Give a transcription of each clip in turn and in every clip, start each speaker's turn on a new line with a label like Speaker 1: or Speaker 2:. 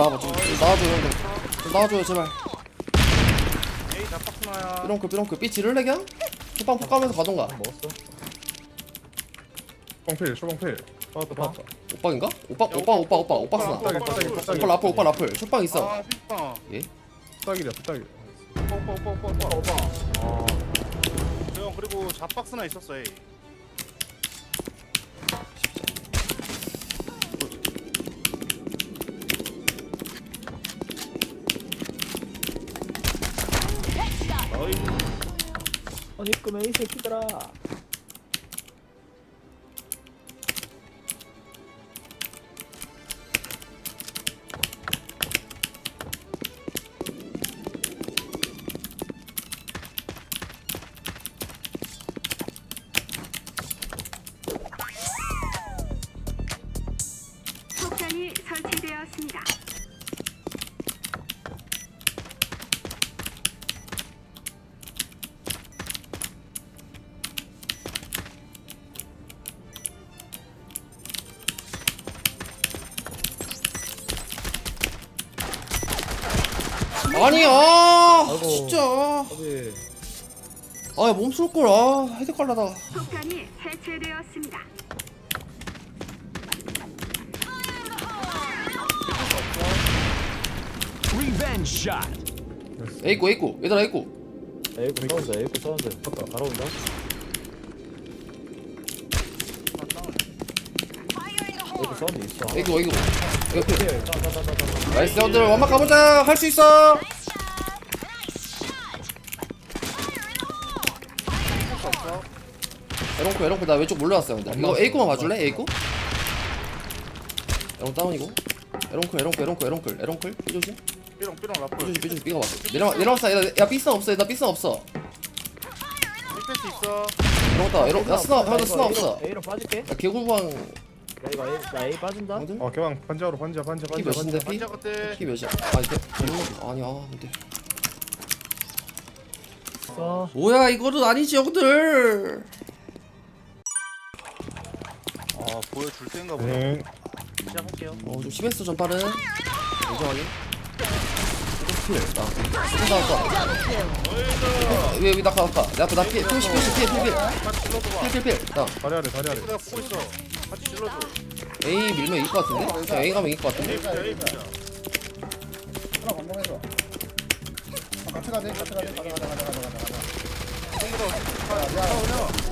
Speaker 1: 나와봐 좀, 좀 나와줘 형들. 좀 나와줘요 제발.
Speaker 2: 에이 잡박스나야
Speaker 1: 삐렁크 삐렁크 삐 지를래 그냥? 초빵 폭 가면서 가던가.
Speaker 3: 먹었어.
Speaker 4: 쇼방필 쇼방필. 빠졌다 빠졌다.
Speaker 1: 오빵인가? 오빠 오빠 오빠 오빠 오빠 쓰나? 오빠 라플 오빠 라플. 초빵 있어.
Speaker 2: 아 삐빵.
Speaker 4: 빡빡이야 빡빡이.
Speaker 2: 오빠 오빠 오빠 오빠 오빠. 오빠
Speaker 3: 아,
Speaker 2: 형 그리고 잡박스나 있었어 에이
Speaker 3: 끔해 이 새끼들아.
Speaker 1: 아니 아
Speaker 3: 아이고.
Speaker 1: 진짜
Speaker 3: 어디?
Speaker 1: 아 몸쏠 걸 아 헤드 깔라다가
Speaker 5: 폭탄이 해체되었습니다.
Speaker 1: 에이코 에이코 얘들아 에이코
Speaker 3: 에이구 사운드, 에이구 사운드. 아까 바라온다. 에이구 사운드 있어.
Speaker 1: 에이코 에이코 필.
Speaker 3: 에이구 따따따따따.
Speaker 1: 나이스 형들 완막 가보자. 할 수 있어. 에롱코 에롱코. 나 왼쪽 몰려왔어 형들 이거 에이코만 봐줄래? 에이코? 에롱 다운이고. 에롱클 에롱클 에롱클 에롱클. 에롱클? 삐조심.
Speaker 2: 삐롱 삐롱 라플
Speaker 1: 삐조심 삐조심. 삐가 봤어 내려와 내려왔어 야, 야 삐싸 없어 나 삐싸 없어.
Speaker 2: 삐패스 있어.
Speaker 1: 에롱 다운 에롱 야 스나 형들 스나 없어
Speaker 3: A로 빠질게.
Speaker 1: 야 개굴방.
Speaker 3: 야 이거 A, 나 A 빠진다.
Speaker 1: 형들
Speaker 4: 어 개방 반자로 반자 반자
Speaker 1: 피
Speaker 4: 반자
Speaker 1: 몇인데
Speaker 4: 반자
Speaker 1: 피?
Speaker 2: 반자 같대
Speaker 1: 피 몇이야? 아니 대 아니야 근데
Speaker 3: 있어.
Speaker 1: 뭐야 이거는 아니지 형들
Speaker 2: 아 보여줄 때인가 보다
Speaker 4: 네
Speaker 2: 시작할게요
Speaker 1: 어좀 심했어 전파는 인정하게 필나 스나 왜 여기 낙하 낙하 내 앞에 나 피해 피해 피해 피해 피해 피해 피해 피해 나
Speaker 4: 다리 아래 다리 아래
Speaker 2: 내가 보고 있어 같이 질러줘
Speaker 1: A 밀면 이길 것 같은데? 그냥 A 가면 이길 것 같은데?
Speaker 2: 에이 보자 에이 보자
Speaker 6: 하나 건너해줘. 아, 같이 가자, 같이 가자, 가자, 가자, 가자, 가자, 가자.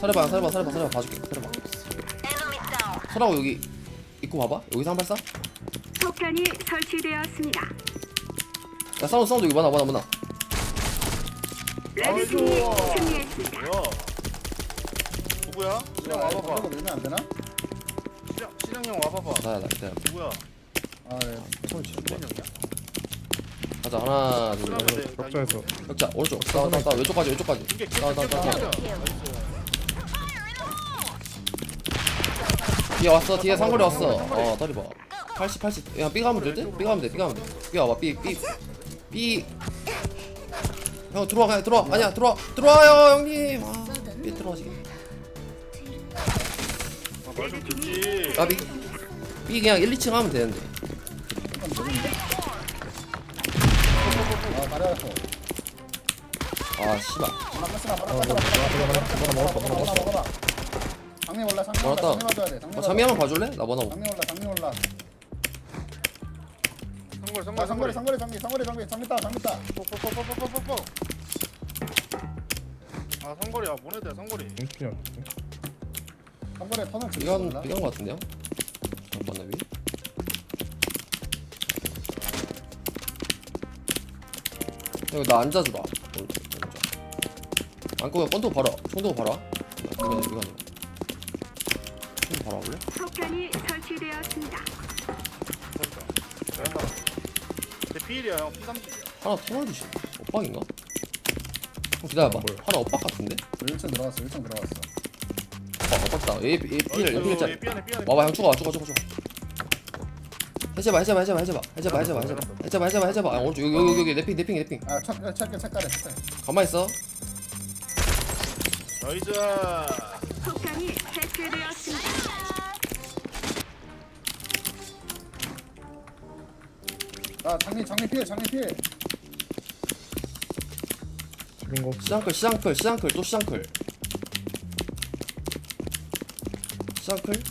Speaker 1: 서려봐 서려봐 서려봐 서려봐 봐줄게 서려봐 서라고 여기 입고 봐봐 여기서 한발 쏴?
Speaker 5: 폭탄이 설치되었습니다.
Speaker 1: 야 사운드 사운드 여기 많아 많아 많아
Speaker 5: 레드팀이 승리했습니다.
Speaker 2: 뭐야 누구야? 시장 와봐봐
Speaker 6: 건너고 밀면 안 되나?
Speaker 2: 시장 시장 형 와봐봐.
Speaker 1: 나야 나 기다려.
Speaker 2: 누구야?
Speaker 6: 아, 예.
Speaker 1: 손 치.
Speaker 2: 민현 형이야?
Speaker 1: 가자 하나 둘
Speaker 2: 그러면 돼.
Speaker 4: 격자에서.
Speaker 1: 격자 오른쪽. 나와 왼쪽까지 왼쪽까지.
Speaker 2: 이게
Speaker 1: 나와 나와
Speaker 2: 깨끗
Speaker 1: 뒤에 왔어 뒤에 상거리 왔어. 어 다리 봐. 80 80 야 B 가면 될 듯? B 가면 돼 B 가면 돼B 와봐 B B B 형 들어와 그냥 들어와. 아니야 들어와. 들어와요 형님. 아 B 들어가지
Speaker 2: 말좀 듣지
Speaker 1: 아 B B 그냥 1, 2층 하면 되는데
Speaker 6: 아, 말해놨어.
Speaker 1: 아 씨발
Speaker 6: 하나 뺐으나, 하나 뺐으나, 하나 먹어봐, 먹어봐, 먹어봐. 장미 올라, 장미 올라,
Speaker 1: 먹었다.
Speaker 6: 장미 맞아야 돼. 장미
Speaker 1: 어, 잠이 한번 봐줄래? 나 뭐나
Speaker 6: 장미 올라, 장미 올라.
Speaker 2: 상거리
Speaker 6: 아,
Speaker 2: 상거리
Speaker 6: 상거리, 상거리, 장미, 상거리, 장미, 장미 따, 장미 따.
Speaker 2: 뽀뽀뽀뽀뽀뽀뽀 아 상거리야 보내야 상거리
Speaker 4: 인기 냐
Speaker 6: 상거리에 턴을 들고
Speaker 1: 비간
Speaker 6: 올라.
Speaker 1: 비간 거 같은데요? 잠깐만 위 형, 나 앉아주라. 오른쪽, 오른쪽. 안고 건도 봐라. 총도 봐라. 이거 이거 총 봐라 볼래?
Speaker 5: 폭탄이 설치되었습니다.
Speaker 2: 내 피일이야 형 P30이야
Speaker 1: 하나 터널 주시. 엇박인가? 형 기다려봐. 하나 엇박 같은데?
Speaker 6: 1층 들어갔어, 1층 들어갔어.
Speaker 1: A 필 A 필짜리.
Speaker 2: 삐안해 삐안해.
Speaker 1: 와봐 형 죽어 죽어 죽어 죽어. 해제봐 해제봐 해제봐 해제봐. 해제봐 해제봐 해제봐. 해제봐 해제봐 해제봐. 아 오른쪽 여기 여기 여기 내핑 내핑 내핑.
Speaker 6: 아, 책, 책게, 책가래, 책가래.
Speaker 1: 가만 있어.
Speaker 2: 나이스
Speaker 5: 폭탄이 해체되었습니다.
Speaker 6: 아 장미 장미 피해 장미 피해.
Speaker 4: 그린 거
Speaker 1: 시장클 시장클 시장클 또 시장클 시장클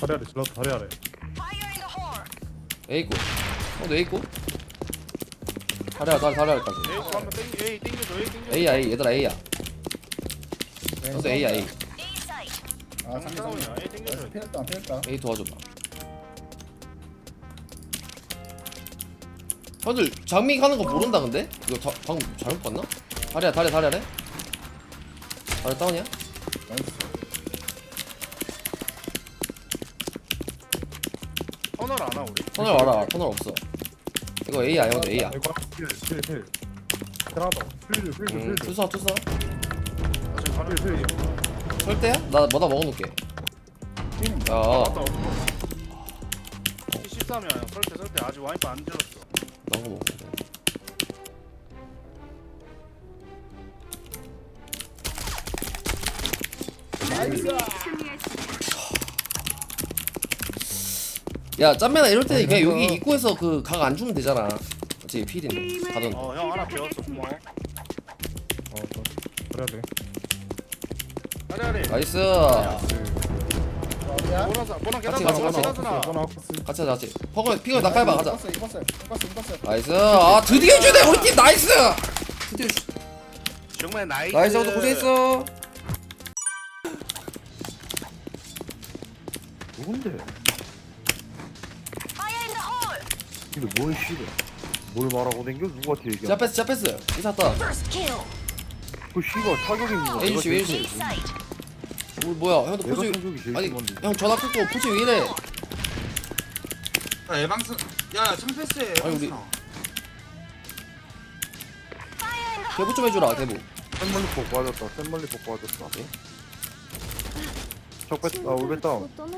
Speaker 4: 다리 아래 질렀다 다리 아래.
Speaker 1: A고. 어너 A고? 다리야 다리 다리 아래까지.
Speaker 2: 에이 저 한번 땡겨 에이 땡겨줘 에이 땡겨줘.
Speaker 1: A야 A. 얘들아 A야. 너도 A야 A.
Speaker 6: 아 장미 장미
Speaker 2: 장난이야. 에이 땡겨줘
Speaker 6: 피했다 피했다.
Speaker 1: A 도와줘봐. 형들 장미 가는 거 모른다 근데? 이거 다, 방금 잘못 봤나? 다리야 다리야 다리야 래? 다리 다운이야?
Speaker 6: 나이스
Speaker 2: 터널 안와 우리?
Speaker 1: 터널 와라. 터널 없어. 이거 A야 형들 A야?
Speaker 4: 이거 필필필 하나더 필드 필드
Speaker 1: 음
Speaker 4: 필드
Speaker 1: 투사 투사.
Speaker 2: 아 가는
Speaker 4: 필드
Speaker 1: 설대야? 나 뭐다 먹어놓을게.
Speaker 6: 띵
Speaker 1: 야.
Speaker 2: 맞다 없어. 13이야. 형 설때 설때 아직 와이프 안 질렀어.
Speaker 5: 아군이 승리했습니다.
Speaker 1: 야 짬매나 이럴 때 그냥 여기 입구에서 그 각 안 주면 되잖아. 그치 필인데 가던.
Speaker 2: 어 형 하나 배웠어 고마워
Speaker 4: 어 그래야 돼.
Speaker 2: 아래아래
Speaker 1: 나이스.
Speaker 6: 어디야?
Speaker 2: 보너스 보너
Speaker 1: 같이,
Speaker 2: 계단
Speaker 1: 같이,
Speaker 2: 보너
Speaker 1: 같이.
Speaker 2: 계단
Speaker 1: 같이 하자 같이. 퍼거 피거 낚아봐 가자. 나이스. 아 드디어 주네 우리 팀. 나이스. 드디어 주
Speaker 2: 정말 나이스.
Speaker 1: 나이스 형도 고생했어.
Speaker 7: 누군데? 근데 뭘 씨래? 뭘 말하고 댕겨? 누구한테 얘기야?
Speaker 1: 지하 패스 지하 패스 이샀다
Speaker 7: 그 씨가 타격 있는 거.
Speaker 1: A씨
Speaker 7: 제일
Speaker 1: 우리 뭐야 형도
Speaker 7: 내가
Speaker 1: 포즈
Speaker 7: 제일
Speaker 1: 아니
Speaker 7: 심한데.
Speaker 1: 형 전화 끊고 포즈 왜 이래
Speaker 8: 야 예방스 야 청패스에
Speaker 1: 아니, 우리- 대부 좀 해주라 대부
Speaker 7: 샘멀리 폭 빠졌다. 샘멀리 폭 빠졌다. 적 뺐, 아,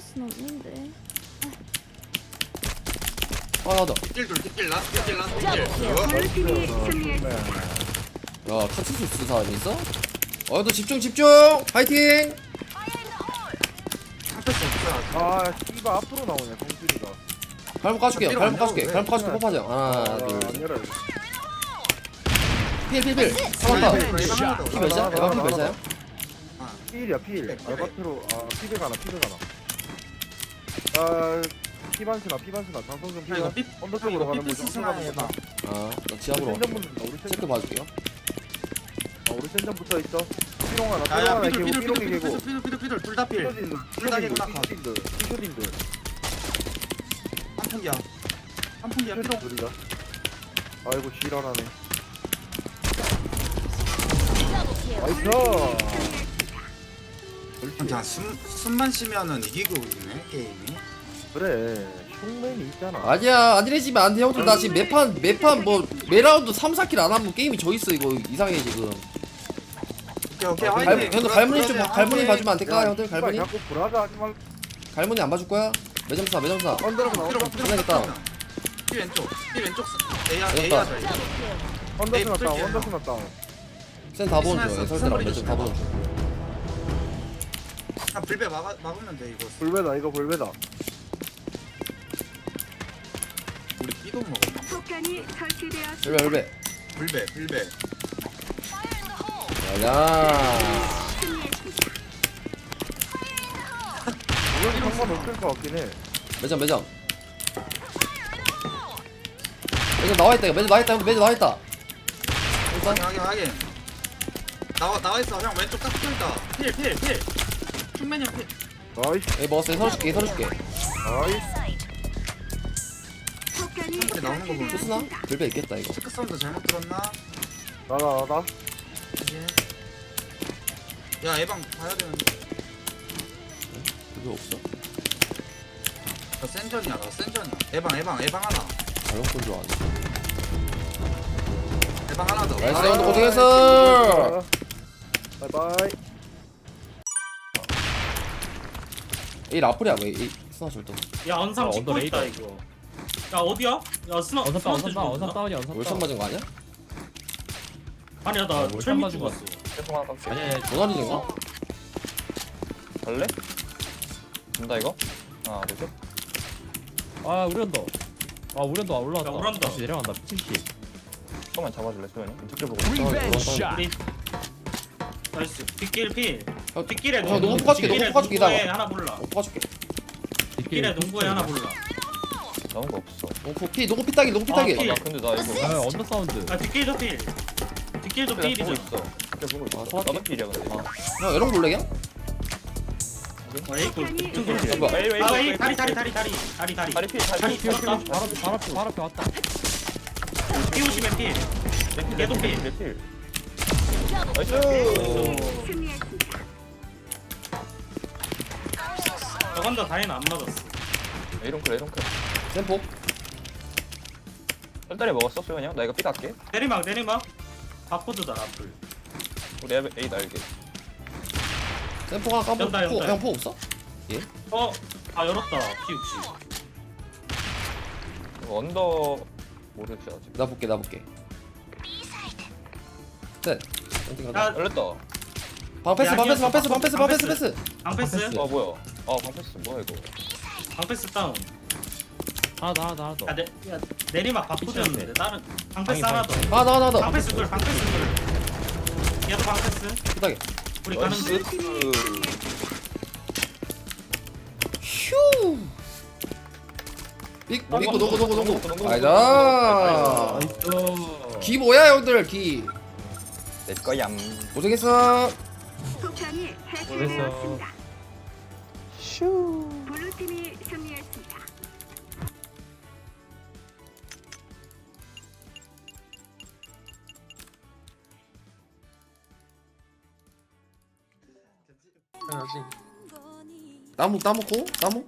Speaker 9: 순 없는데.
Speaker 8: 딜 돌 딜딜딜
Speaker 5: 블루팀이 승리했습니다.
Speaker 1: 야, 카츠수 쓰 사람 있어? 어, 너 집중, 집중! 파이팅!
Speaker 7: 아, 씨가 앞으로 나오네, 성질이가.
Speaker 1: 발목 까줄게, 발목 까줄게, 발목 까줄게, 뽑아줘. 하나,
Speaker 7: 아,
Speaker 1: 둘,
Speaker 7: 열어요.
Speaker 1: 필, 필, 필! 잡았다. 피 몇이야?
Speaker 7: 하나,
Speaker 1: 에반 피
Speaker 7: 하나,
Speaker 1: 몇이야?
Speaker 7: 필이야, 필. 알바트로, 아, 피백 하나, 피백 하나. 아, 피반스나, 피반스나, 장성준
Speaker 8: 야 이거
Speaker 7: 피반.
Speaker 8: 삐
Speaker 7: 언더 쪽으로 가는 거죠.
Speaker 8: 스나 해봐
Speaker 1: 아, 나
Speaker 7: 우리
Speaker 1: 지압으로
Speaker 7: 센점
Speaker 1: 갈게.
Speaker 7: 붙는다, 우리
Speaker 1: 체크. 봐줄게요.
Speaker 7: 아, 우리 센점 붙어 있어. 피롱 하나, 피롱
Speaker 8: 야야
Speaker 7: 하나, 개고,
Speaker 8: 삐돌
Speaker 7: 피롱이
Speaker 8: 삐돌
Speaker 7: 개고.
Speaker 8: 삐돌 삐돌 삐돌 둘다필
Speaker 7: 피쇼딘들,
Speaker 8: 둘다 개고
Speaker 7: 피쇼딘들, 피쇼딘들.
Speaker 8: 한풍기야 한 풍기야 삐돌
Speaker 7: 둘이다. 아이고 지랄하네. 나이스.
Speaker 8: 그냥 숨, 숨만 쉬면은 이기고 있네 게임이
Speaker 7: 그래. 흉맨이 있잖아.
Speaker 1: 아니야, 아니래지면 안 돼, 형들. 나 지금 매판, 매판 뭐, 매라운드 3, 4킬 안 하면 게임이 져 있어, 이거. 이상해, 지금.
Speaker 8: 오케이 오케이
Speaker 7: 아,
Speaker 1: 갈,
Speaker 8: 화이팅
Speaker 1: 형들 갈무늬 좀, 갈무늬. 봐주면 안 될까, 형들? 갈무늬?
Speaker 7: 자꾸 불하자 하지 말고.
Speaker 1: 갈무늬 안 봐줄 거야? 매점사, 매점사.
Speaker 7: 언더로 나온다.
Speaker 8: 삐롱 삐롱
Speaker 1: 끝나겠다.
Speaker 8: 삐 왼쪽 삐 왼쪽 A야
Speaker 1: 됐다.
Speaker 8: A야 잘
Speaker 7: 언더스 났다. 언더스 났다.
Speaker 1: 센다 보는 중. 설대랑 매점 다 보는 중.
Speaker 8: 아 불배 막아, 막으면 돼 이거
Speaker 7: 불배다. 이거 불배다.
Speaker 8: 우리 B도 먹었나
Speaker 5: 폭탄이 설치되었습니다.
Speaker 1: 열배, 열배.
Speaker 8: 불배 불배
Speaker 1: 야,
Speaker 5: 승리했습니다.
Speaker 7: 이건 상관없을 것 같긴 해.
Speaker 1: 매점, 매점. 매점 나와있다, 이거 매점 나와있다, 형 매점 나와있다. 일단,
Speaker 8: 확인 확인 확인 나와 나와있어 형 왼쪽 딱 붙어있다 필필필 충맨이야 필
Speaker 7: 나이스.
Speaker 1: 얘 먹었어, 얘 서줄게, 얘 서줄게.
Speaker 7: 나이스.
Speaker 8: 이렇게 나오는 거 보면?
Speaker 5: 설치되었습니다.
Speaker 1: 불배 있겠다, 이거.
Speaker 8: 체크 사운드 잘못 들었나?
Speaker 7: 나다 나다.
Speaker 8: 예. 야 예방 봐야 되는데
Speaker 1: 불배 없어.
Speaker 8: 나 센전이야 나 센전이야 예방 예방 예방 하나
Speaker 1: 자영권 좋아하네.
Speaker 8: 예방 하나 더
Speaker 1: 나이스,
Speaker 8: 아,
Speaker 1: 형도 고생했어!
Speaker 7: 바이바이.
Speaker 1: 이 라플이야, 왜, 이, 스나 절도.
Speaker 10: 야 언상
Speaker 3: 아,
Speaker 10: 찍고
Speaker 3: 언더
Speaker 10: 있다
Speaker 3: 레이더.
Speaker 10: 이거 야 어디야? 야 스나
Speaker 3: 언선 다운, 언선
Speaker 10: 스나한테
Speaker 3: 다운,
Speaker 10: 죽었나?
Speaker 3: 언선 다운이야, 언선
Speaker 1: 월참
Speaker 3: 다운.
Speaker 1: 맞은 거 아니야?
Speaker 10: 아니야 나
Speaker 3: 월참
Speaker 10: 철미
Speaker 3: 맞은 거
Speaker 10: 죽었어
Speaker 3: 아니야, 아니야.
Speaker 1: 전화리 된 거?
Speaker 11: 갈래? 준다 이거? 하나 둘셋
Speaker 3: 아, 우리 언더. 아 우련도 올라왔다
Speaker 10: 야, 우련도.
Speaker 3: 다시 내려간다 피칭키
Speaker 4: 조금만 잡아줄래 소연이? 이쪽 보고
Speaker 10: 우리 나이스 뒷길 필
Speaker 1: 형,
Speaker 10: 뒷길에
Speaker 1: 형,
Speaker 10: 농구 뒷길에
Speaker 1: 농구 이따가.
Speaker 10: 하나 몰라
Speaker 1: 어 뽑아줄게
Speaker 10: 뒷길에 농구에 하나 몰라
Speaker 4: 나온 거 없어
Speaker 1: 농구 피 농구 피 따기 농구 피
Speaker 10: 아,
Speaker 1: 따기
Speaker 10: 피.
Speaker 4: 나 근데 나 이거
Speaker 3: 아 언더 사운드
Speaker 10: 아 뒷길도 필 뒷길도 필이죠
Speaker 4: 보고 있어 그래 보고 있어
Speaker 1: 아, 소화기.
Speaker 4: 나도 필이야 근데
Speaker 1: 형 이런 거 볼래 그냥?
Speaker 10: 어 에이골 이쪽
Speaker 4: 필.
Speaker 10: 골
Speaker 1: 뭐야?
Speaker 4: 에이, 에이,
Speaker 10: 아
Speaker 4: 에이,
Speaker 10: 에이 다리 다리. 다리 다리 다리 다리
Speaker 4: 다리 필 다리
Speaker 10: 다리
Speaker 4: 필
Speaker 3: 바로 앞에 바로 앞에 바로 앞에 왔다
Speaker 10: 띄우시면 필 걔도 필
Speaker 4: 내 필. 나이스.
Speaker 10: 저건 더 다리는 안 맞았어
Speaker 4: 에이롱클 에이롱클
Speaker 1: 템포.
Speaker 4: 혈다리 먹었어 소연이 형? 나 이거 삐 갈게.
Speaker 10: 내리막 내리막. 바코드다 라플.
Speaker 4: 우리 에이 에이 날개.
Speaker 1: 템포 하나 까보
Speaker 10: 연다,
Speaker 1: 없어?
Speaker 10: 어? 아 열었다. P60
Speaker 4: 이거 언더 모르겠지 아직
Speaker 1: 나 볼게 나 볼게. 셋. 엔딩 가자
Speaker 10: 야.
Speaker 4: 열렸다.
Speaker 1: 방패스 방패스 방패스 방패스 방패스 패스.
Speaker 10: 방패스.
Speaker 4: 아 뭐야. 아 방패스 뭐야 이거?
Speaker 10: 방패스 다운
Speaker 3: 하나 더 하나 더 하나 더
Speaker 10: 야, 내, 야 내리막 바코드였는데. 다른 방패스
Speaker 3: 방이,
Speaker 10: 더
Speaker 1: 하나 더 하나 더
Speaker 10: 방패스 둘 방패스 둘 얘도 방패스
Speaker 1: 피 따기
Speaker 10: 우리 가는 중.
Speaker 1: 휴. 빅, 빅고 농구 농구 농구
Speaker 4: 농구, 농구,
Speaker 1: 아이다 기 뭐야 형들? 기.
Speaker 4: 내 거야.
Speaker 1: 고생했어.
Speaker 5: 폭탄이
Speaker 3: 됐어.
Speaker 5: 해체되었습니다. 블루팀이 승리
Speaker 1: 나무 나무 고 나무?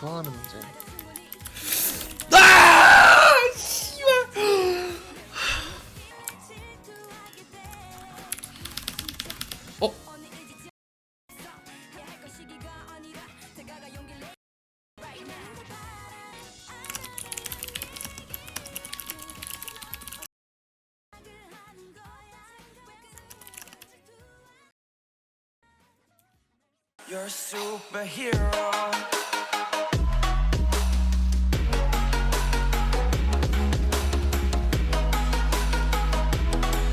Speaker 8: 교환하는 문제.
Speaker 9: You're a superhero